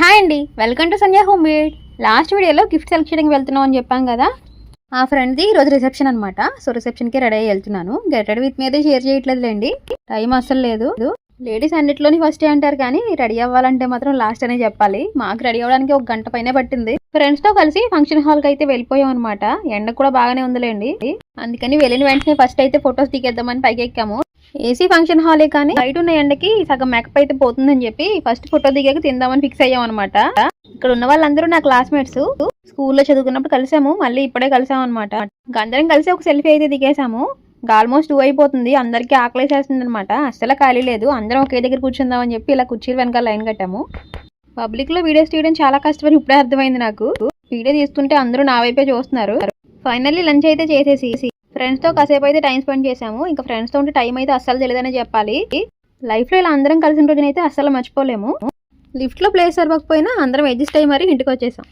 Hi అండి. Welcome to Sandhya home made last వీడియోలో gift సెలెక్షన్కి వెళ్తున్నాం అని చెప్పాం కదా. ఆ ఫ్రెండ్ది ఈరోజు రిసెప్షన్ అనమాట సో రిసెప్షన్కి రెడీ అయ్యి వెళ్తున్నాను. గెట్ రెడీ విత్ మీద షేర్ చేయట్లేదులేండి. టైం అస్సలు లేదు. లేడీస్ అన్నిట్లోని ఫస్ట్ అంటారు కానీ రెడీ అవ్వాలంటే మాత్రం లాస్ట్ అనే చెప్పాలి. మాకు రెడీ అవ్వడానికి ఒక గంట పైనే పట్టింది. ఫ్రెండ్స్తో కలిసి ఫంక్షన్ హాల్కి అయితే వెళ్ళిపోయాం అనమాట ఎండ కూడా బాగానే ఉందిలేండి. అందుకని వెళ్ళిన వెంటనే ఫస్ట్ అయితే ఫొటోస్ దిగేద్దామని పైకి ఎక్కాము. ఏసీ ఫంక్షన్ హాలే కానీ బయట ఉన్న ఎండకి సగం మేకప్ అయితే పోతుందని చెప్పి ఫస్ట్ ఫోటో దిగాక తిందామని ఫిక్స్ అయ్యాం అనమాట ఇక్కడ ఉన్న వాళ్ళందరూ నా క్లాస్మేట్స్. స్కూల్లో చదువుకున్నప్పుడు కలిసాము మళ్ళీ ఇప్పుడే కలిసాం అనమాట అందరం కలిసి ఒక సెల్ఫీ అయితే దిగేసాము ఆల్మోస్ట్ టూ అయిపోతుంది అందరికీ ఆకలేసేస్తుంది అనమాట అస్సలు ఖాళీ లేదు అందరం ఒకే దగ్గర కూర్చుందాం అని చెప్పి ఇలా కుర్చీలు వెనకాల లైన్ కట్టాము. పబ్లిక్లో వీడియోస్ తీయడం చాలా కష్టమని ఇప్పుడే అర్థమైంది నాకు. వీడియో తీసుకుంటే అందరూ నా వైపే చూస్తున్నారు. ఫైనల్లీ లంచ్ అయితే చేసేసి ఫ్రెండ్స్తో కాసేపు అయితే టైం స్పెండ్ చేసాము ఇంకా ఫ్రెండ్స్తో ఉంటే టైం అయితే అస్సలు తెలియదనే చెప్పాలి. లైఫ్లో ఇలా అందరం కలిసిన రోజునైతే అస్సలు మర్చిపోలేము. లిఫ్ట్లో ప్లేస్ సరిపోకపోయినా అందరం అడ్జస్ట్ అయ్యి మరి ఇంటికి వచ్చేసాం.